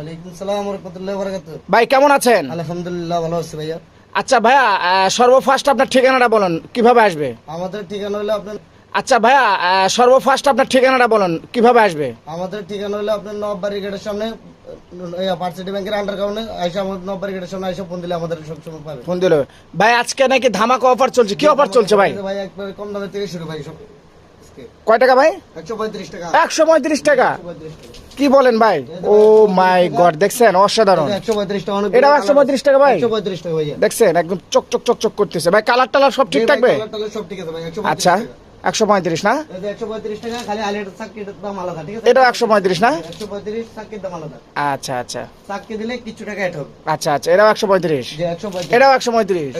ওয়ালাইকুম সালাম রহমতুল্লাহ বারাকাতুহ ভাই কেমন আছেন? আলহামদুলিল্লাহ ভালো আছি ভাইয়া। আচ্ছা ভাইয়া সর্বফার্স্ট আপনার ঠিকানাটা বলুন কীভাবে আসবে? আমাদের ঠিকানা হলো আপনার আচ্ছা ভাইয়া সর্বফার্স্ট আপনার ঠিকানাটা বলুন কীভাবে আসবে? আমাদের ঠিকানা হলো আপনার নববাড়ি গেটের সামনে ব্যাংকের আন্ডার গ্রাউন্ডে আইসা আমাদের নববাড়ি গেটের সামনে আইসা ফোন দিলে আমাদের সবসময় পাবে। ফোন দিল। ভাই আজকে নাকি ধামাকা অফার চলছে। কি অফার চলছে ভাই? ভাই একবারে কম দামে থেকে শুরু ভাই সব। কয় টাকা ভাই একশো পঁয়ত্রিশ টাকা কি বলেন ভাই ও মাই গড দেখছেন অসাধারণ একশো পঁয়ত্রিশ টাকা অনেক এটাও 135 টাকা ভাই? একশো পঁয়ত্রিশ টাকা ভাইয়া দেখছেন একদম চক চক চক চক করতেছে ভাই কালার টালার সব ঠিক থাকবে ভাই আচ্ছা একশো পঁয়ত্রিশ না যে একশো পঁয়ত্রিশ না আচ্ছা আচ্ছা দিলে কিছু টাকা আচ্ছা আচ্ছা এটাও একশো পঁয়ত্রিশ এটাও একশো পঁয়ত্রিশ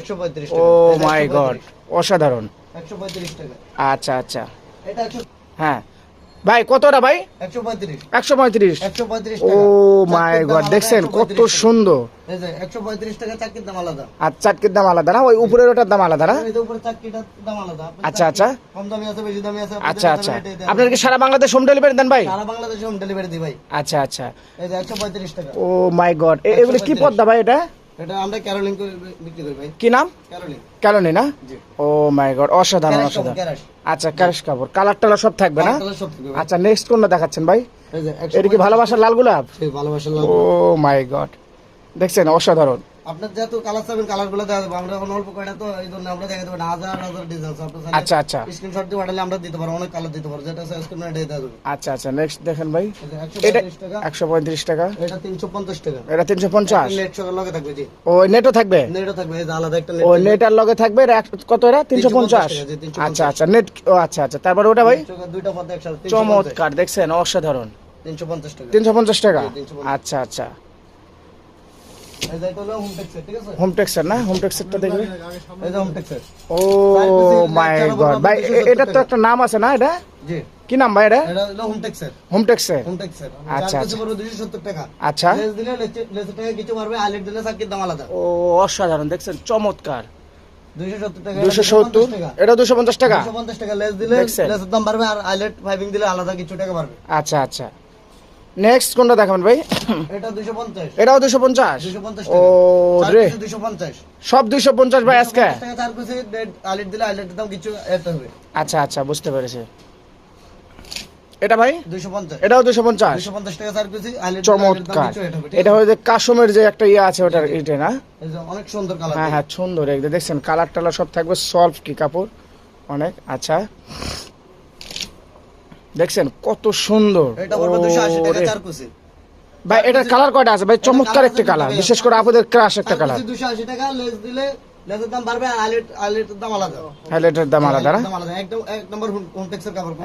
ও মাই গড অসাধারণ একশো পঁয়ত্রিশ টাকা আচ্ছা আচ্ছা এটা হ্যাঁ। ভাই কতটা ভাই? একশো পঁয়ত্রিশ। একশো পঁয়ত্রিশ। ও মাই গড দেখছেন কত সুন্দর। আর চাটকির দাম আলাদা না? ওই উপরের ওটার দাম আলাদা না? আচ্ছা, আচ্ছা। আচ্ছা আচ্ছা। আপনার কি সারা বাংলাদেশ হোম ডেলিভারি দেন ভাই? সারা বাংলাদেশে হোম ডেলিভারি দিই ভাই। আচ্ছা আচ্ছা। একশো পঁয়ত্রিশ টাকা। ও মাই গড এগুলো কি 135 পদ্মা ভাই এটা? এটা আমরা ক্যারোলিন বিক্রি করি ভাই। কি নাম? ক্যারোলিন না? ও মাই গড অসাধারণ অসাধারণ। আচ্ছা ক্যারেশ কাপড়। কালার টালার সব থাকবে না। আচ্ছা নেক্সট কোনটা দেখাচ্ছেন ভাই? এটা কি ভালোবাসার লাল গোলাপ ভালোবাসার লাল ও মাই গড দেখছেন অসাধারণ। আপনার যেহেতু কালার চাবেন আমরা এখন অল্প কয়টা তো এই জন্য আমরা দেখা দেবো না। হাজার হাজার ডিজাইন আছে আপনার আচ্ছা আচ্ছা। স্ক্রিনশট দিয়ে পাঠালে আমরা দিতে পারব অনেক কালার দিতে পারব। যেটা দেওয়া যাবে। আচ্ছা আচ্ছা নেক্সট দেখেন ভাই। এটা টাকা। এটা তিনশো পঞ্চাশ টাকা। এটা তিনশো পঞ্চাশ। নেট সকাল লগে থাকবে জি। ও নেটও থাকবে? নেটও থাকবে এই আলাদা একটা ও নেট নেটার লগে থাকবে এটা কত এটা? তিনশো পঞ্চাশ 350 আচ্ছা আচ্ছা নেট ও আচ্ছা আচ্ছা। তারপরে ওটা ভাই? দুইটা পদ্মা একসাথে চমৎকার দেখছেন অসাধারণ। তিনশো পঞ্চাশ টাকা। তিনশো পঞ্চাশ টাকা? আচ্ছা আচ্ছা। হোম না? হোম দেখবে ও মাই গড ভাই তো একটা নাম আছে না এটা? কি নাম ভাই এটা? এটা হোম হোম আচ্ছা, আচ্ছা। আচ্ছা দুইশো সত্তর টাকা। আচ্ছা। লেস দিলে লেসের টাকা কিছু মারবে আলেট দিলে দাম আলাদা। ও অসাধারণ দেখছেন? চমৎকার। দুশো সত্তর এটা দুশো পঞ্চাশ টাকা। পঞ্চাশ টাকা? লেস দিলে লেসের দাম বাড়বে আর আইলেট ফাইভিং দিলে আলাদা কিছু টাকা বাড়বে। আচ্ছা আচ্ছা। নেক্সট কোনটা দেখাবেন ভাই? এটা দুইশো পঞ্চাশ। এটাও ও রে দুইশো পঞ্চাশ সব দুইশো পঞ্চাশ ভাই আজকে? দিলে আইলেটের দাম কিছু এত হবে। আচ্ছা আচ্ছা বুঝতে পেরেছি। এটা ভাই? দুইশো পঞ্চাশ। এটাও দুশো পঞ্চাশ? দুইশো পঞ্চাশ টাকা আইলেট চমৎকার। এটা হচ্ছে কাশমের যে একটা ইয়ে আছে ওটার এটা না? অনেক সুন্দর কালার হ্যাঁ হ্যাঁ সুন্দর। একদম দেখছেন কালার টালার সব থাকবে সলভ কি কাপড়? অনেক আচ্ছা। দেখছেন কত সুন্দর। ভাই এটার কালার কয়টা আছে? ভাই চমৎকার একটা কালার। বিশেষ করে আপনাদের ক্রাশ একটা কালার। দুশো আশি টাকা লেস দিলে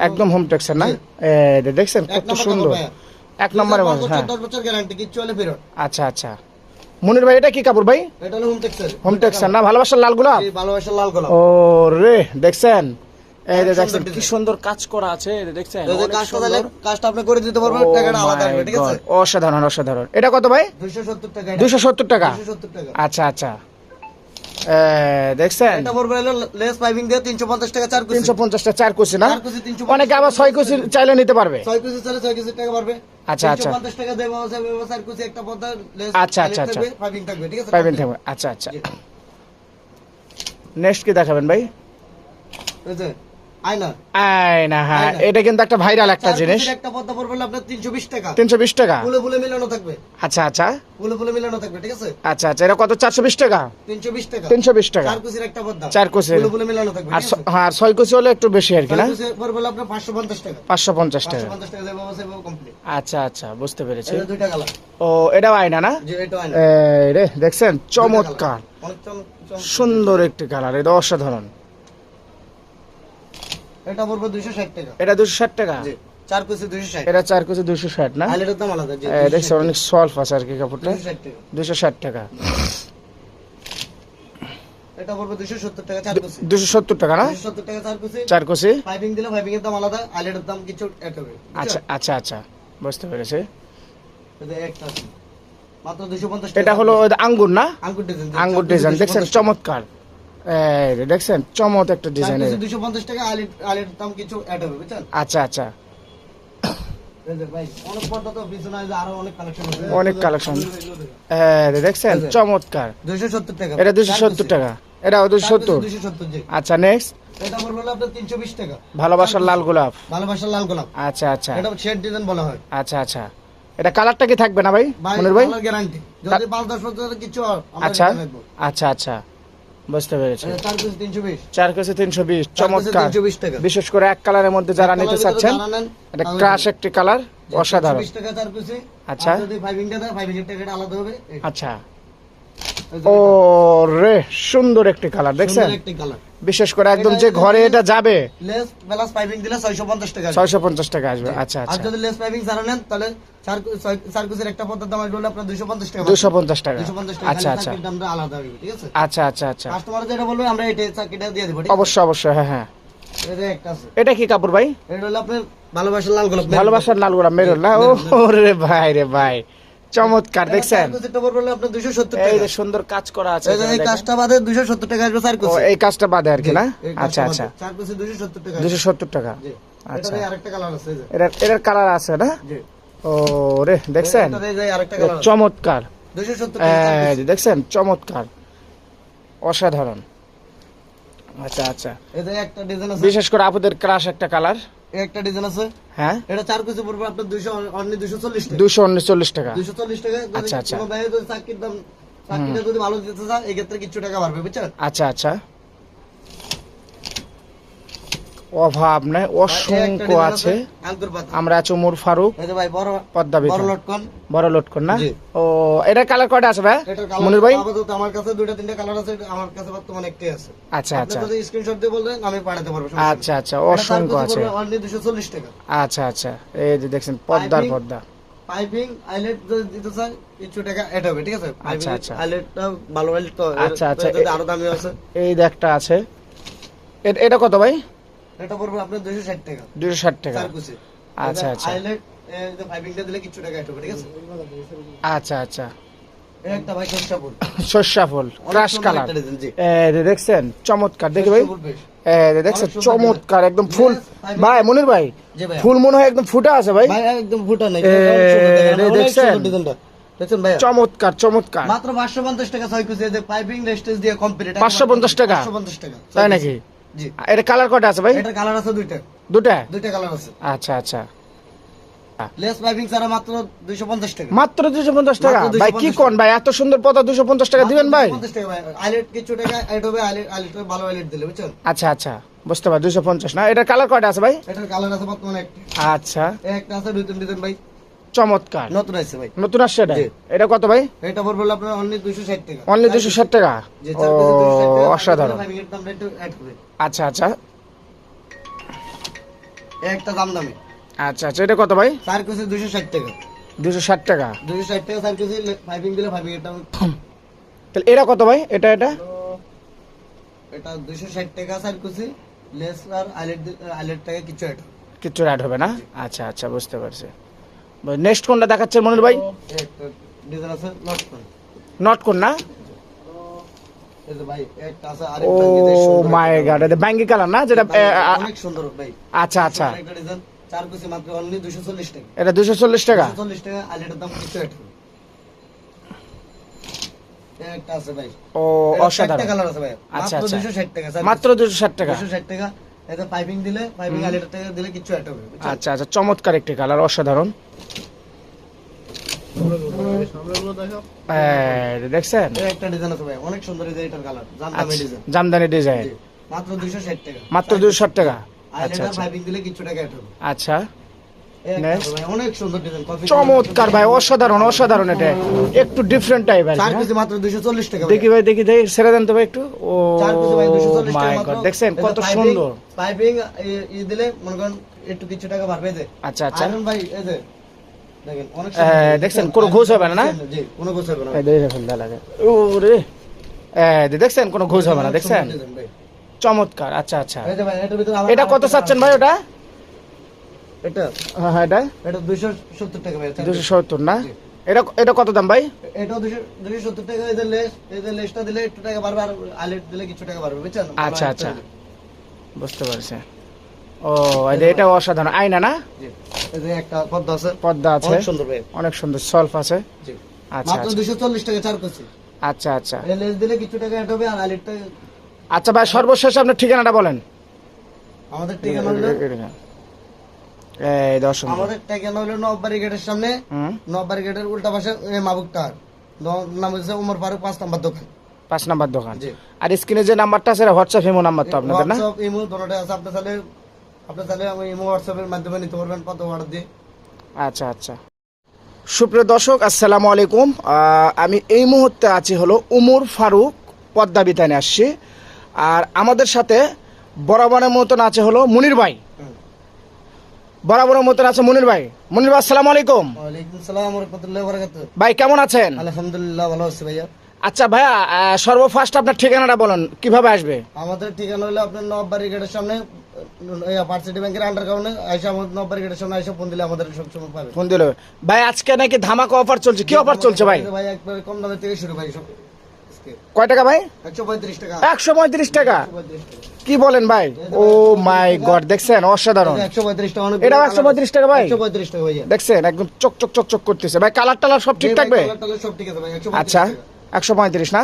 একদম হোম টেক্সের না? দেখছেন কত সুন্দর। এক বছর, হ্যাঁ। আচ্ছা আচ্ছা। মনির ভাই এটা কি কাপড় ভাই? হোম টেক্সের না? ভালোবাসার লাল গোলাপ? ভালোবাসার লাল গোলাপ। ও রে দেখছেন? দেখছেন সুন্দর কি সুন্দর কাজ করা আছে দেখছেন কাজটা আপনি করে দিতে পারবেন Oh টাকাটা আলাদা আসবে ঠিক আছে? অসাধারণ অসাধারণ। এটা কত ভাই? টাকা। টাকা? টাকা। আচ্ছা আচ্ছা। এ, দেখছেন? এটা পড়বে লেস পাইপিং দিয়ে তিনশো পঞ্চাশ টাকা চার কুচি। পঞ্চাশটা চার কুচি না? অনেকে আবার ছয় কুচি চাইলে নিতে পারবে। কুচি কুচি টাকা পারবে। আচ্ছা, আচ্ছা। টাকা দেবো চার কুচি একটা লেস আচ্ছা, আচ্ছা, আচ্ছা। পাইপিং থাকবে ঠিক আছে? পাইবেন থাকবে। আচ্ছা আচ্ছা। নেক্সট কি দেখাবেন ভাই? এই যে, আয়না হ্যাঁ এটা কিন্তু একটা ভাইরাল একটা জিনিস। একটা পড়বে আপনার টাকা। তিনশো বিশ টাকা? ফুলে ফুলে মিলানো থাকবে। আচ্ছা আচ্ছা। ফুলে ফুলে মিলানো থাকবে ঠিক আছে? আচ্ছা আচ্ছা এটা কত? চারশো বিশ টাকা? তিনশো বিশ টাকা। তিনশো বিশ টাকা। চার কুচির একটা পদ্মা। চার কুচির। ফুলে ফুলে মিলানো থাকবে আর হ্যাঁ ছয় কুচি হলে একটু বেশি আর কি না? পড়বে আপনার টাকা। দেবো কমপ্লিট আচ্ছা আচ্ছা বুঝতে পেরেছি। এটা দুইটা কালার ও এটাও আয়না না? আয়না। এই রে দেখছেন? চমৎকার। সুন্দর একটি কালার এটা অসাধারণ। এটা পড়বে দুইশো ষাট টাকা। এটা দুশো ষাট টাকা? জি চার কুচি দুইশো ষাট। এটা চার কুচি দুশো ষাট না? হাইলাইটের দাম আলাদা জি দেখছেন অনেক সলভ আছে আর কি কাপড়টা। দুইশো ষাট টাকা। দুশো ষাট টাকা। এটা পড়বে দুইশো সত্তর টাকা চার কুচি। দুশো সত্তর টাকা না? দুইশো সত্তর টাকা চার কুচি। চার কুচি? পাইপিং দিলে পাইপিং এর দাম আলাদা হাইলাইটের দাম কিছু অ্যাড হবে আচ্ছা আচ্ছা আচ্ছা বুঝতে পেরেছি। এটা একটা মাত্র দুইশো পঞ্চাশ টাকা। এটা হলো আঙ্গুর না? আঙ্গুর ডিজাইন আঙ্গুর ডিজাইন দেখছেন? চমৎকার। দেখছেন চমৎ একটা ডিজাইন দুইশো পঞ্চাশ টাকা আলির আলির দাম কিছু অ্যাড হবে বুঝছেন? আচ্ছা আচ্ছা। অনেক কালেকশন। হ্যাঁ দেখছেন চমৎকার। দুইশো সত্তর টাকা। এটা সত্তর টাকা। এটা সত্তর। দুইশো সত্তর আচ্ছা নেক্সট এটা আপনার তিনশো বিশ টাকা। ভালোবাসার লাল গোলাপ। ভালোবাসার লাল গোলাপ। আচ্ছা আচ্ছা। এটা শেড ডিজাইন বলা হয়। আচ্ছা আচ্ছা। এটা কালারটা কি থাকবে না ভাই মনির ভাই? গ্যারান্টি যদি বছর কিছু আচ্ছা আচ্ছা আচ্ছা। বুঝতে পেরেছি। চার পিস তিনশো বিশ। কেজি তিনশো বিশ চমৎকার। বিশেষ করে এক কালারের মধ্যে যারা নিতে চাচ্ছেন এটা ক্রাশ একটি কালার অসাধারণ। 320 টাকা চার পিসে আচ্ছা। আচ্ছা। ও রে সুন্দর একটি কালার দেখছেন? একটি কালার বিশেষ করে একদম যে ঘরে এটা যাবে। লেস প্লাস পাইপিং দিলে 650 টাকা আসবে। ছয়শো পঞ্চাশ টাকা আসবে আচ্ছা আর আচ্ছা। যদি লেস পাইপিং ছাড়া নেন তাহলে কুচির একটা পদ্মার দাম আসবে আপনার 250 টাকা। দুশো পঞ্চাশ টাকা। 250 টাকা। আচ্ছা আচ্ছা। দামটা আলাদা হবে ঠিক আছে? আচ্ছা আচ্ছা আচ্ছা। কাস্টমার যেটা বলবে আমরা চাকরিটা দিয়ে দেব অবশ্যই অবশ্যই হ্যাঁ হ্যাঁ। এটা কি কাপড় ভাই? এটা হলো আপনার ভালোবাসার লাল গোলাপ। ভালোবাসার লাল গোলাপ না? ও রে ভাই রে ভাই। চমৎকার দেখছেন? চার কুচিরটা পড়বে হলো আপনার 270 এই যে সুন্দর কাজ করা আছে এই কাজটা বাদে 270 টাকা আসবে ও এই কাজটা বাদে আর কি না? আচ্ছা আচ্ছা। বাদে। চার 270 টাকা দুশো সত্তর টাকা? জি আচ্ছা। আরেকটা কালার আছে এটার এটার কালার আছে না? জি। ও রে দেখছেন? চমৎকার। 270 টাকা চার এই কুচি। যে দেখছেন? চমৎকার। অসাধারণ। আচ্ছা আচ্ছা। এটা একটা ডিজাইন আছে। বিশেষ করে আপুদের ক্রাশ একটা কালার একটা ডিজাইন আছে। হ্যাঁ? এটা চার কুচি পড়বে আপনার 200 অনলি 240 টাকা। দুশো উনচল্লিশ টাকা। 240 টাকা আচ্ছা, আচ্ছা। কোনো দাম চাকরিটা যদি ভালো দিতে চায় এই ক্ষেত্রে কিছু টাকা বাড়বে বুঝছেন? আচ্ছা আচ্ছা। অভাব নাই অসংখ্য আছে আমরা উমর ফারুক পদ্মা বড়। লটকন। বড় লটকন না? ও এটা কালার কয়টা আছে ভাই? মনির ভাই? আমার কাছে দুইটা তিনটা কালার আছে আমার কাছে বর্তমানে একটাই আছে। আচ্ছা আচ্ছা। যদি স্ক্রিনশট দিয়ে বলবেন আমি পাঠাতে পারব আচ্ছা আচ্ছা অসংখ্য আছে। অনলি 240 টাকা। আচ্ছা আচ্ছা এই যে দেখছেন পদ্মার পদ্মা। পাইপিং আইলেট যদি দিতে চাই কিছু টাকা এড হবে ঠিক আছে? আচ্ছা, আচ্ছা। আইলেটটা ভালো আইলেট তো আচ্ছা, আচ্ছা, যদি আরও দামি আছে। এই একটা আছে। এটা কত ভাই? এটা পড়বে আপনার 260 টাকা। দুশো ষাট টাকা। চার আচ্ছা, আচ্ছা। আইলেট যে পাইপিংটা দিলে কিছু টাকা ঠিক আছে? আচ্ছা আচ্ছা। একটা ভাই ক্রাশ কালার এই দেখছেন চমৎকার। দেখি ভাই সস্তা ফুল বেশ। এই দেখছেন চমৎকার একদম ফুল। ভাই মনির ভাই ফুল মনে হয় একদম ফুটা আছে ভাই। একদম ফুটা নাই। দেখছেন? দেখছেন ভাই চমৎকার চমৎকার। মাত্র 550 টাকা ছয় কুচি যে পাইপিং রেস্টেজ দিয়ে কমপ্লিট 550 টাকা? 550 টাকা। তাই নাকি? জি। এটা কালার কয়টা আছে ভাই? এটার কালার আছে দুইটা। দুটা দুইটা কালার আছে। আচ্ছা আচ্ছা। লেস পাইপিং ছাড়া মাত্র 250 টাকা। মাত্র টাকা? ভাই কি কোন ভাই? এত সুন্দর দুশো পঞ্চাশ টাকা দিবেন ভাই? 250 টাকা ভাই। আইলেট কিছু টাকা হবে আইলেট আইলেট ভালো আইলেট দিলে বুঝছেন? আচ্ছা আচ্ছা। বুঝতে পারি দুশো পঞ্চাশ না? এটার কালার কয়টা আছে ভাই? এটার কালার আছে বর্তমানে একটা। আচ্ছা। একটা আছে দুই তিন ডিজাইন ভাই। চমৎকার। নতুন আছে ভাই। নতুন আসছে এটা? এটা কত ভাই? এটা পড়বে আপনার অনলি 260 টাকা। অনলি দুশো ষাট টাকা? ও 260 অসাধারণ। আচ্ছা আচ্ছা। একটা দাম দামি আচ্ছা আচ্ছা। এটা কত ভাই? চার কেজি 260 টাকা। দুশো ষাট টাকা। 260 টাকা কেজি পাইপিং দিলে এর দাম তাহলে এটা কত ভাই? এটা এটা? এটা 260 টাকা চার কেজি লেস আর আইলেট আইলেট টাকা কিছু অ্যাড কিচ্ছু অ্যাড হবে না? আচ্ছা আচ্ছা। বুঝতে পারছি। নেক্সট কোনটা দেখাচ্ছেন মনির ভাই? এই একটা ডিজাইন আছে লট করে। নট কোন না? ও মাই গড এটা ব্যাঙ্গি কালার না? যেটা অনেক সুন্দর ভাই। আচ্ছা আচ্ছা। চার মাত্র অনলি 240 টাকা। এটা দুশো চল্লিশ টাকা? 240 টাকা দাম কিছু অ্যাড একটা আছে ভাই। ও অসাধারণ। চারটা কালার আছে ভাই। আচ্ছা, মাত্র আচ্ছা। 260 টাকা মাত্র দুশো ষাট টাকা। 260 টাকা। এতে পাইপিং দিলে পাইপিং আইলেটের দিলে কিছু অ্যাড হবে আচ্ছা আচ্ছা চমৎকার একটি কালার অসাধারণ। দেখছেন? একটা ডিজাইন আছে ভাই অনেক সুন্দর ডিজাইন এটার কালার জামদানি আচ্ছা, ডিজাইন জামদানি ডিজাইন মাত্র 260 টাকা। মাত্র দুশো ষাট টাকা। আচ্ছা আচ্ছা। পাইপিং দিলে কিছু টাকা অ্যাড হবে। আচ্ছা। চমৎকার ভাই অসাধারণ অসাধারণ এটা। একটু ডিফারেন্ট টাইপ মাত্র 240 টাকা দেখি ভাই। দেখি দেখি ছেড়ে দেন তো ভাই একটু। ও চার কেজি ভাই 240 টাকা মাই গড দেখছেন কত সুন্দর। পাইপিং ই- ই দিলে মনে করেন একটু কিছু টাকা বাড়বে যে। আচ্ছা আচ্ছা। আয়রন ভাই এই যে দেখছেন, কোনো ঘুষ হবে না, না? জি কোনো ঘুষ হবে না। এই দেখে ফেলতে লাগে ওরে। দেখছেন কোনো ঘুষ হবে না দেখছেন। চমৎকার আচ্ছা আচ্ছা। এটা কত চাচ্ছেন ভাই ওটা। এটা? হ্যাঁ হ্যাঁ, এটা? এটা 270 টাকা ভাই দুশো সত্তর না? এটা এটা কত দাম ভাই? এটাও 200 270 টাকা এই লেস এই লেসটা দিলে একটু টাকা বাড়বে আর আইলেট দিলে কিছু টাকা বাড়বে বুঝছেন? আচ্ছা আচ্ছা। বুঝতে পারছি। ও এটা অসাধারণ। আয়না না? একটা পদ্মা আছে। অনেক সুন্দর ভাই। অনেক সুন্দর। সলফ আছে। আচ্ছা মাত্র আচ্ছা। টাকা চার করছি। আচ্ছা আচ্ছা। লেস দিলে কিছু টাকা অ্যাড হবে আর আলিটটা আচ্ছা ভাই সর্বশেষ আপনার ঠিকানাটা বলেন। আমাদের ঠিকানা হলো এই আমাদের ঠিকানা হলো? নববাড়ি গেটের সামনে নববাড়ি গেটের উল্টা পাশে নাম হচ্ছে উমর ফারুক পাঁচ নাম্বার দোকান। পাঁচ নাম্বার দোকান। আর স্ক্রিনে যে নাম্বারটা আছে হোয়াটসঅ্যাপ ইমো নাম্বার তো আপনাদের না? হোয়াটসঅ্যাপ ইমো দুটোটাই আছে। আপনি তাহলে আপনি তাহলে আমি ইমো হোয়াটসঅ্যাপের মাধ্যমে নিতে পারবেন কত অর্ডার দিয়ে। আচ্ছা আচ্ছা। সুপ্রিয় দর্শক আসসালামু আলাইকুম। আমি এই মুহূর্তে আছি হলো উমর ফারুক পদ্মা বিতানে আসছি। আর আমাদের সাথে বরাবরের মতন আছে হলো মুনির ভাই। হুম। বরাবরের মতন আছে মনির ভাই। মনির ভাই আসসালামু আলাইকুম। ওয়ালাইকুম সালাম রহমতুল্লাহ বরাকাতুহ ভাই কেমন আছেন? আলহামদুলিল্লাহ ভালো আছি ভাইয়া। আচ্ছা ভাইয়া সর্বফার্স্ট আপনার ঠিকানাটা বলেন কীভাবে আসবে? আমাদের ঠিকানা হলো আপনার নববাড়ি গেটের সামনে পার্সিটি ব্যাংকের আন্ডারগ্রাউন্ডে আইসা আমাদের নববাড়ি গেটের সামনে আইসা ফোন দিলে আমাদের সবসময় পাবে। ফোন দিলে। ভাই আজকে নাকি ধামাকা অফার চলছে। কি অফার চলছে ভাই? ভাই একবার কম দামে থেকে শুরু ভাই সব। কয় টাকা ভাই একশো পঁয়ত্রিশ টাকা একশো পঁয়ত্রিশ টাকা 135 টাকা। কি বলেন ভাই ও মাই গড দেখছেন অসাধারণ একশো পঁয়ত্রিশ টাকা অনেক এটাও 135 টাকা ভাই? একশো পঁয়ত্রিশ টাকা ভাইয়া দেখছেন একদম চক চক চক চক করতেছে ভাই কালার টালার সব ঠিক থাকবে ভাই আচ্ছা একশো পঁয়ত্রিশ না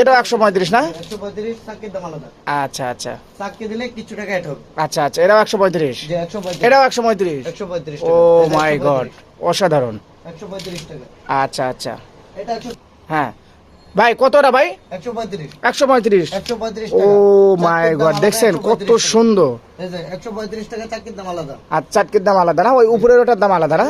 এটাও একশো পঁয়ত্রিশ না আচ্ছা আচ্ছা দিলে কিছু টাকা আচ্ছা আচ্ছা এটাও একশো পঁয়ত্রিশ এটাও একশো পঁয়ত্রিশ ও মাই গড অসাধারণ আচ্ছা আচ্ছা এটা হ্যাঁ। ভাই কতটা ভাই? একশো পঁয়ত্রিশ। একশো পঁয়ত্রিশ। ও মাই গড দেখছেন কত সুন্দর। একশো পঁয়ত্রিশ টাকা চাকরির দাম আলাদা। আর চাটকির দাম আলাদা না? ওই উপরের ওটার দাম আলাদা না?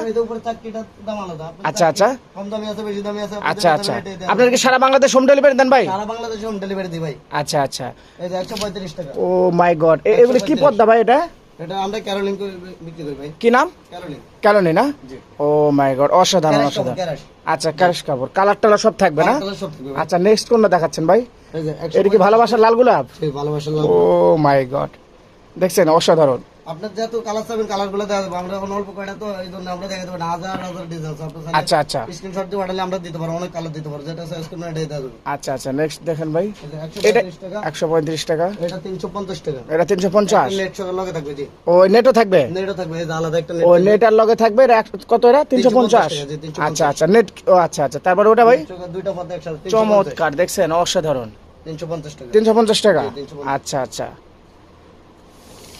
দাম আলাদা। আচ্ছা, আচ্ছা। কম দামি আছে বেশি দামি আছে আচ্ছা আচ্ছা। এ দেয়া আপনার কি সারা বাংলাদেশ হোম ডেলিভারি দেন ভাই? সারা বাংলাদেশে হোম ডেলিভারি দিই ভাই। আচ্ছা আচ্ছা। এই যে একশো পঁয়ত্রিশ টাকা। ও মাই গড এগুলো কি 135 পদ্মা ভাই এটা? এটা আমরা ক্যারোলিন বিক্রি করি ভাই। কি নাম? ক্যারোলিন না? ও মাই গড অসাধারণ অসাধারণ। আচ্ছা কাপড় কালার টালার সব থাকবে না। আচ্ছা নেক্সট কোনটা দেখাচ্ছেন ভাই? এটা কি ভালোবাসার লাল গোলাপ? ও মাই গড দেখছেন অসাধারণ। আপনার যেহেতু কালার চাবেন দেওয়া আমরা এখন অল্প কয়টা তো এই জন্য আমরা দেখাতে পারি হাজার হাজার ডিজাইন আছে আপনার আচ্ছা আচ্ছা। স্ক্রিনশট দিয়ে পাঠালে আমরা দিতে পারব অনেক কালার দিতে পারব যেটা দেওয়া আচ্ছা আচ্ছা নেক্সট দেখেন ভাই। এটা পঁয়ত্রিশ টাকা। এটা তিনশো পঞ্চাশ টাকা। এটা তিনশো পঞ্চাশ। নেট সকের লগে থাকবে জি। ও নেটও থাকবে? নেটও থাকবে এই আলাদা একটা ও নেট নেটার লগে থাকবে কত এটা? তিনশো পঞ্চাশ? টাকা, 350 আচ্ছা আচ্ছা নেট ও আচ্ছা আচ্ছা তারপরে ওটা ভাই? দুইটা পথে একসাথে চমৎকার দেখছেন অসাধারণ। তিনশো পঞ্চাশ টাকা। তিনশো পঞ্চাশ টাকা? জি, 350 আচ্ছা আচ্ছা।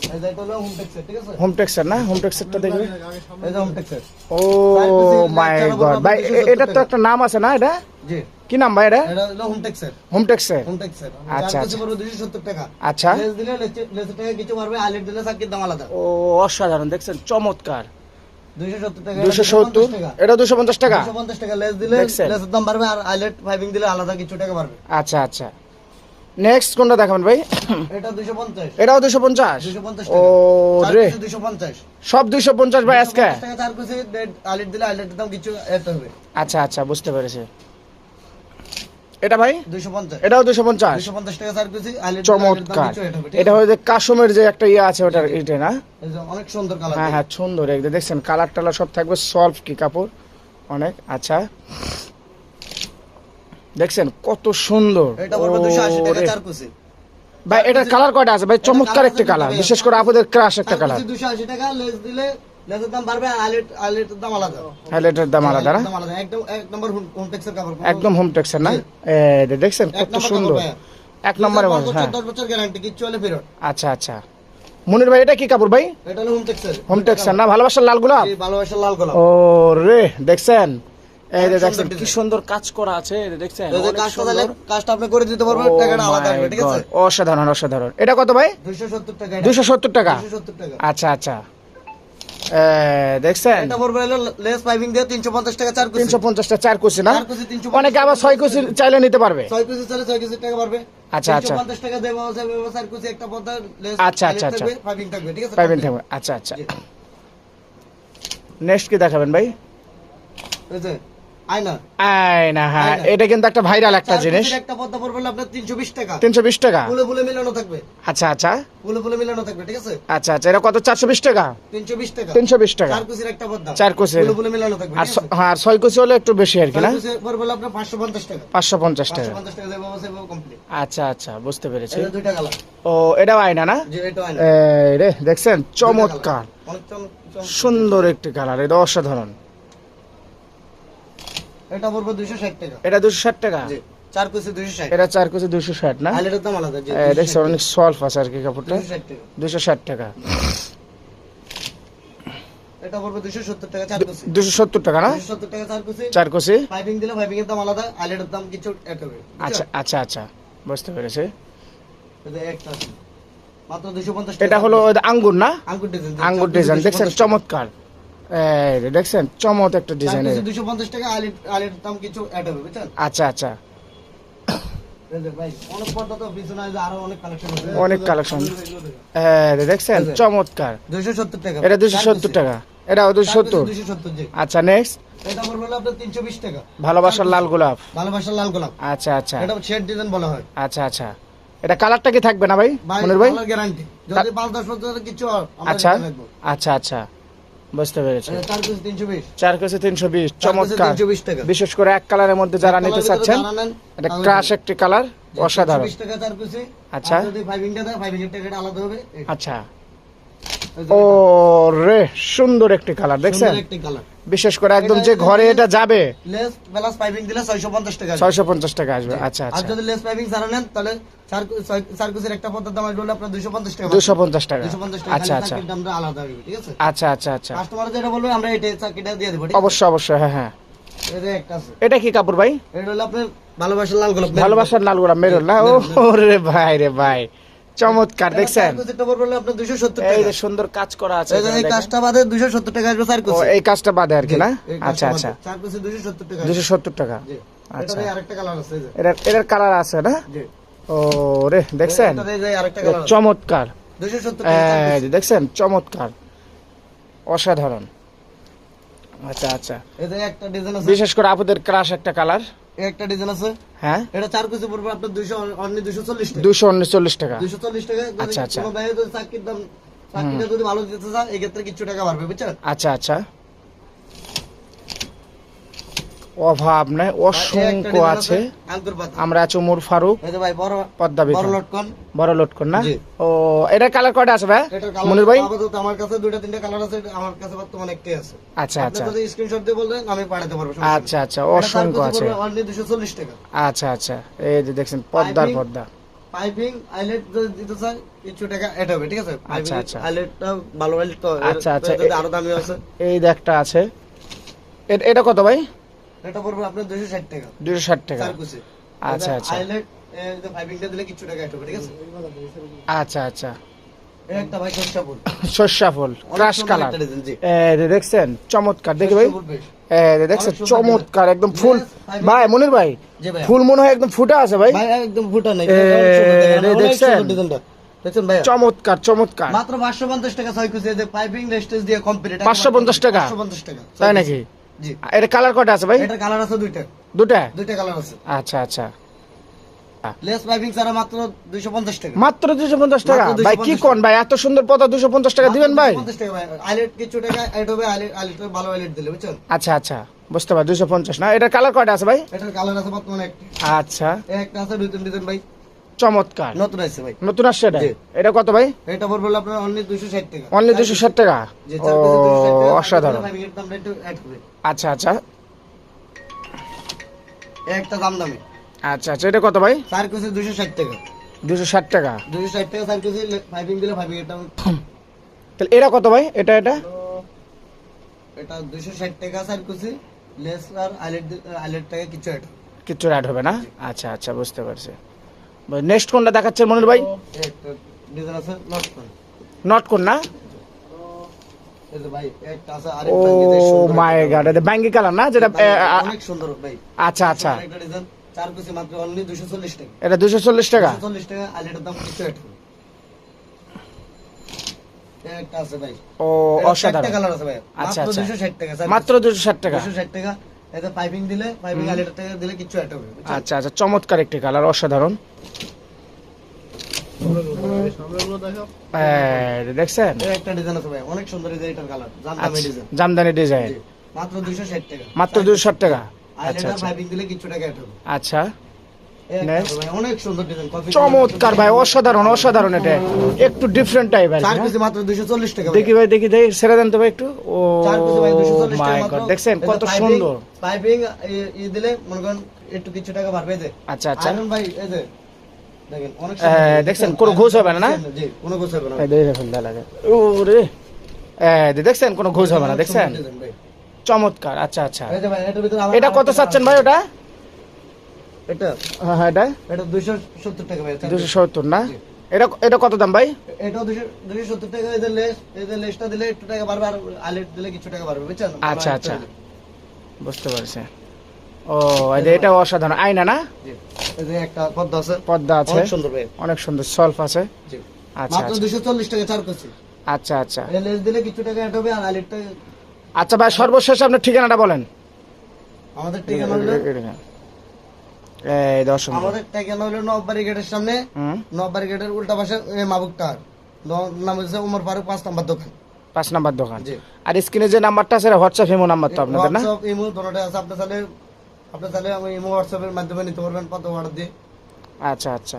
হোম টেক্সের ঠিক আছে? হোম টেক্সের না? হোম টেক্সেরটা দেখবে এই যে হোম টেক্সের ও মাই গড ভাই এ- তো একটা নাম আছে না এটা? কি নাম ভাই এটা? এটা হোম টেক্সের হোম টেক্সের হোম টেক্সের আচ্ছা, টাকা। লেস দিলে লেস- টাকা কিছু পারবে আলেট দিলে দাম আলাদা। ও অসাধারণ দেখছেন? চমৎকার। এটা দুশো পঞ্চাশ টাকা। দুশো পঞ্চাশ টাকা? লেস দিলে? লেসের দাম বাড়বে আর আইলেট ফাইভিং দিলে আলাদা কিছু টাকা বাড়বে। আচ্ছা আচ্ছা। নেক্সট কোনটা দেখাবেন ভাই? এটা দুশো পঞ্চাশ। এটাও ও রে দুশো পঞ্চাশ সব দুইশো পঞ্চাশ ভাই আজকে? দিলে দাম কিছু এতে হবে। আচ্ছা আচ্ছা বুঝতে পেরেছি। এটা ভাই? দুশো পঞ্চাশ। এটাও দুশো পঞ্চাশ। দুশো পঞ্চাশ টাকা আইলেট চমৎকার। এটা হচ্ছে কাশমের যে একটা ইয়ে আছে ওটার এটা না? অনেক সুন্দর কালার হ্যাঁ হ্যাঁ সুন্দর। একদম দেখছেন কালার টালার সব থাকবে সলভ কি কাপড়? অনেক আচ্ছা। দেখছেন কত সুন্দর। এটা পড়বে দুশো আশি টাকা চার কেজি ভাই এটার কালার কয়টা আছে? ভাই চমৎকার একটা কালার। বিশেষ করে আপনাদের ক্রাশ একটা কালার। কেজি দুশো আশি টাকা লেস দিলে লেসের দাম বাড়বে আর আইলেট দাম আলাদা। হাইলাইটের দাম আলাদা না? একদম এক নম্বর হোম টেক্সের কাপড় একদম হোম টেক্সের না? জি। দেখছেন কত সুন্দর। এক হ্যাঁ। দশ বছর গ্যারান্টি কিচ্ছু হলে ফেরত। আচ্ছা আচ্ছা। মনির ভাই এটা কি কাপড় ভাই? এটা হলো হোম টেক্সের হোম টেক্সের না? ভালোবাসার লাল গোলাপ? ভালোবাসার লাল গোলাপ। ও রে দেখছেন। এই দেখছেন কি সুন্দর কাজ করা আছে দেখছেন যদি অনেক কাজ সুন্দর। করলে কাজটা আপনি করে দিতে পারবেন Oh টাকাটা আলাদা আসবে ঠিক আছে? অসাধারণ অসাধারণ। এটা কত ভাই? দুইশো সত্তর টাকা দুশো সত্তর টাকা? দুশো সত্তর টাকা। আচ্ছা আচ্ছা। দেখছেন? এটা পড়বে হলো লেস পাইপিং দিয়ে তিনশো পঞ্চাশ টাকা চার কেজি তিনশো পঞ্চাশটা চার কুচি না? চার কেজি তিনশো অনেকে আবার ছয় কুচি চাইলে নিতে পারবে। টাকা পারবে। আচ্ছা, আচ্ছা। টাকা দেবো চার একটা লেস আচ্ছা, আচ্ছা, আচ্ছা। পাইপিং থাকবে ঠিক আছে? পাইবেন থাকবে আচ্ছা আচ্ছা। নেক্সট কি দেখাবেন ভাই? এই যে আয়না। হ্যাঁ। এটা কিন্তু একটা ভাইরাল একটা জিনিস। একটা পদ্মা পড়বে আপনার তিনশো বিশ টাকা। তিনশো বিশ টাকা? ফুলে ফুলে মিলানো থাকবে। আচ্ছা আচ্ছা। ফুলে ফুলে মিলানো থাকবে ঠিক আছে? আচ্ছা আচ্ছা এটা কত চারশো বিশ টাকা? তিনশো বিশ টাকা। তিনশো বিশ টাকা। চার কুচির একটা পদ্মা। চার কুচির। ফুলে ফুলে মিলানো থাকবে আর? হ্যাঁ আর ছয় কুচি হলে একটু বেশি আর কি না? পড়বে আপনার পাঁচশো পঞ্চাশ টাকা। টাকা। কমপ্লিট আচ্ছা আচ্ছা বুঝতে পেরেছি। এটা দুইটা কালার ও এটাও আয়না না? যে এটা আয়না। এই রে দেখছেন? চমৎকার। সুন্দর একটি কালার এটা অসাধারণ। এটা পড়বে দুইশো ষাট টাকা। এটা দুশো ষাট টাকা? জি। চার কুচি দুইশো ষাট। এটা চার কুচি দুশো ষাট না? হাইলাইটের দাম আলাদা জি দেখছেন অনেক সলফ আছে আর কি কাপড়টা? দুইশো ষাট টাকা। দুশো ষাট টাকা। এটা পড়বে দুইশো সত্তর টাকা চার কুচি। দুশো সত্তর টাকা না? দুইশো সত্তর টাকা চার কুচি। চার কুচি? পাইপিং দিলে পাইপিং এর দাম আলাদা হাইলাইটের দাম কিছু এক হবে আচ্ছা আচ্ছা আচ্ছা বুঝতে পেরেছি। এটা একটা মাত্র দুইশো পঞ্চাশ এটা হলো আঙ্গুর না? আঙ্গুর ডিজাইন আঙ্গুর ডিজাইন দেখছেন? চমৎকার। দেখছেন চমৎ একটা ডিজাইন দুইশো পঞ্চাশ টাকা আলির আলির দাম কিছু অ্যাড হবে বুঝছেন? আচ্ছা আচ্ছা। অনেক কালেকশন দেখছেন চমৎকার। সত্তর টাকা। এটা দুশো সত্তর টাকা। এটা দুশো সত্তর। আচ্ছা নেক্সট ভালোবাসার লাল গোলাপ। ভালোবাসার লাল গোলাপ। আচ্ছা আচ্ছা। এটা শেড ডিজাইন বলা হয়। আচ্ছা আচ্ছা। এটা কালারটা কি থাকবে না ভাই মনির ভাই? গ্যারান্টি যদি বছর কিছু আচ্ছা। আচ্ছা আচ্ছা। বুঝতে পেরেছি। চার চার কেজি তিনশো বিশ চমৎকার। বিশেষ করে এক কালারের মধ্যে যারা নিতে চাচ্ছেন এটা ক্রাশ একটি কালার অসাধারণ। আচ্ছা। আচ্ছা। ও রে সুন্দর একটি কালার দেখছেন? একটি কালার। বিশেষ করে একদম যে ঘরে এটা যাবে। লেস প্লাস পাইপিং দিলে ছয়শো পঞ্চাশ টাকা আসবে। ছয়শো পঞ্চাশ টাকা আসবে আচ্ছা আর আচ্ছা। যদি লেস পাইপিং ছাড়া নেন তাহলে সার্কুসের একটা দাম আসবে আপনার দুইশো পঞ্চাশ টাকা। দুশো পঞ্চাশ টাকা। দুশো পঞ্চাশ টাকা আচ্ছা আচ্ছা। দামটা আলাদা হবে ঠিক আছে? আচ্ছা আচ্ছা আচ্ছা। কাস্টমার যেটা বলবে আমরা এটা দিয়ে দেবো অবশ্যই অবশ্যই হ্যাঁ হ্যাঁ। এই একটা আছে। এটা কি কাপড় ভাই? এটা হলো আপনার ভালোবাসার লাল গোলাপ ভালোবাসার লাল গোলাপ না? ও রে ভাই রে ভাই। চমৎকার দেখছেন? এই যে সুন্দর কাজ করা আছে এই। কাজটা বাদে দুইশো সত্তর টাকা আসবে এই কাজটা বাদে আর কি না? আচ্ছা আচ্ছা। টাকা দুশো সত্তর টাকা। আচ্ছা। আরেকটা কালার আছে এটার এটার কালার আছে না? ও রে দেখছেন? চমৎকার। টাকা দেখছেন? চমৎকার। অসাধারণ। আচ্ছা আচ্ছা। বিশেষ করে আপুদের ক্রাশ একটা কালার একটা ডিজাইন আছে। হ্যাঁ? এটা চার কেজি পড়বে আপনার দুইশো অন্য দুইশো চল্লিশ টাকা। দুশো উনচল্লিশ টাকা। দুইশো চল্লিশ টাকা। যদি আচ্ছা, আচ্ছা। কোনো ভাইয়ের যদি চাকরির দাম চাকরিটা যদি ভালো দিতে চান এই ক্ষেত্রে কিছু টাকা বাড়বে বুঝছেন? আচ্ছা আচ্ছা। অভাব নাই অসংখ্য আছে। আমরা আছি উমর ফারুক ভাই বড় লটকন। বড় লটকন না? ও এটা কালার কয়টা আছে ভাই? মনির ভাই? আমার কাছে দুইটা তিনটা কালার আছে আমার কাছে বর্তমানে একটাই আছে। আচ্ছা আচ্ছা। যদি স্ক্রিনশট দিয়ে বলবেন আমি পাঠাতে পারব আচ্ছা আচ্ছা অসংখ্য আছে। অনলি দুশো চল্লিশ টাকা। আচ্ছা আচ্ছা এই যে দেখছেন পদ্মার? পদ্মা। পাইপিং আইলেট যদি দিতে চান কিছু টাকা এড হবে ঠিক আছে? আচ্ছা, আচ্ছা। আইলেটটা ভালো আইলেট তো আচ্ছা, আচ্ছা, যদি আরও দামি আছে এই একটা আছে। এটা কত ভাই? এটা পড়বে আপনার দুশো ষাট টাকা। দুশো ষাট টাকা। চার আচ্ছা, আচ্ছা। আইলেট পাইপিংটা দিলে কিছু টাকা ঠিক আছে? আচ্ছা আচ্ছা। একটা ভাই সরষা ফুল। ক্রাশ কালার দেখছেন? চমৎকার। দেখি ভাই? দেখছেন? চমৎকার একদম ফুল। ভাই, মনির ভাই ফুল মনে হয় একদম ফুটা আছে ভাই। একদম ফুটা নাই। দেখছেন? চমৎকার চমৎকার। মাত্র পাঁচশো পঞ্চাশ টাকা ছয় কুচি পাইপিং রেস্টেজ দিয়ে কমপ্লিট 550 টাকা? পাঁচশো পঞ্চাশ টাকা। তাই নাকি? জি। এটা কালার কয়টা আছে ভাই? এটার কালার আছে দুইটা। দুটা দুইটা কালার আছে। আচ্ছা আচ্ছা। লেস পাইপিং ছাড়া মাত্র দুইশো পঞ্চাশ টাকা। মাত্র টাকা? ভাই কি কোন ভাই? এত সুন্দর দুশো পঞ্চাশ টাকা দিবেন ভাই? পঞ্চাশ টাকা ভাই। আইলেট কিছু টাকা এড হবে আইলেট আইলেট ভালো আইলেট দিলে বুঝছেন? আচ্ছা আচ্ছা। বুঝতে পারি দুশো পঞ্চাশ না? এটার কালার কয়টা আছে ভাই? এটার কালার আছে বর্তমানে একটি। আচ্ছা। একটা আছে দুই তিন ভাই। চমৎকার। নতুন আছে ভাই। নতুন আসছে এটা? এটা কত ভাই? এটা পড়বে আপনার অনলি দুইশো ষাট টাকা। অনলি দুশো ষাট টাকা? যে ও চার পিসে 260 টাকা, অসাধারণ। আচ্ছা আচ্ছা। একটা দাম দামি। আচ্ছা আচ্ছা। এটা কত ভাই? কুচি দুইশো ষাট টাকা। দুশো ষাট টাকা। দুইশো ষাট টাকা চার কুচি পাইপিং দিলে এর দাম। তাহলে এটা কত ভাই? এটা এটা? এটা দুইশো ষাট টাকা চার কুচি লেস আর আইলেট আইলেট টাকা কিছু এটা কিচ্ছু অ্যাড হবে না? আচ্ছা আচ্ছা বুঝতে পারছি। নেক্সট কোনটা দেখাচ্ছেন মনির ভাই? একটা নট কোন না? ও মাই গড এটা ব্যাঙ্গি কালার না? যেটা অনেক সুন্দর ভাই আচ্ছা আচ্ছা। চার মাত্র অনলি টাকা। এটা টাকা টাকা। আইলেটের দাম একটা আছে ভাই ও অসাধারণ কালার আছে ভাই। আচ্ছা, মাত্র আচ্ছা। টাকা মাত্র টাকা। ষাট টাকা। এতে পাইপিং দিলে পাইপিং আলিটার দিলে কিছু অ্যাড হবে আচ্ছা আচ্ছা চমৎকার একটি কালার অসাধারণ। দেখছেন? একটা ডিজাইন আছে ভাই অনেক সুন্দর ডিজাইন এটার কালার আচ্ছা, ডিজাইন জামদানি ডিজাইন মাত্র টাকা। মাত্র দুশো ষাট টাকা? আচ্ছা আচ্ছা। পাইপিং দিলে কিছু টাকা অ্যাড হবে আচ্ছা। চমৎকার ভাই অসাধারণ অসাধারণ এটা। একটু ডিফারেন্ট টাইপের চার মাত্র টাকা দেখি ভাই। দেখি দেখি ছেড়ে দেন তো ভাই একটু। ও ভাই মাই গড দেখছেন কত সুন্দর। পাইপিং ই- দিলে মনে করেন একটু কিছু টাকা বাড়বে যে। আচ্ছা আচ্ছা। ভাই এই যে দেখছেন, কোনো ঘুষ হবে না, না? কোনো ঘুষ হবে না। দেখছেন কোনো ঘুষ হবে না দেখছেন? ভাই। চমৎকার আচ্ছা আচ্ছা। ভাই, এটা কত চাচ্ছেন ভাই ওটা? এটা? হ্যাঁ হ্যাঁ, এটা? এটা দুইশো সত্তর টাকা ভাই দুশো সত্তর না? এটা এটা কত দাম ভাই? এটাও দুশো দুশো সত্তর টাকা এই লেস এই লেসটা দিলে একটু টাকা বাড়বে আর আলেট দিলে কিছু টাকা বাড়বে বুঝছেন? আচ্ছা, আচ্ছা। বুঝতে পারছি। ও এটা অসাধারণ। আয়না না? জি। এই যে একটা পদ্মা আছে। সুন্দর অনেক সুন্দর। সলফ আছে। আচ্ছা মাত্র আচ্ছা। দুশো চল্লিশ টাকা চার করছি। আচ্ছা আচ্ছা। লেস দিলে কিছু টাকা অ্যাড হবে আর আলেটটা আচ্ছা ভাই সর্বশেষ আপনার ঠিকানাটা বলেন। আমাদের ঠিকানা হলো নববাড়ি গেটের সামনে। নববাড়ি গেটের উল্টা পাশে নাম হচ্ছে উমর ফারুক পাঁচ নাম্বার দোকান। পাঁচ নাম্বার দোকান। আর স্ক্রিনে যে নাম্বারটা আছে হোয়াটসঅ্যাপ ইমো নাম্বার তো আপনাদের না? হোয়াটসঅ্যাপ ইমো দুটোটাই আছে। আপনার তাহলে আপনার তাহলে আমি ইমো হোয়াটসঅ্যাপের মাধ্যমে নিতে পারবেন কত অর্ডার দিয়ে। আচ্ছা আচ্ছা।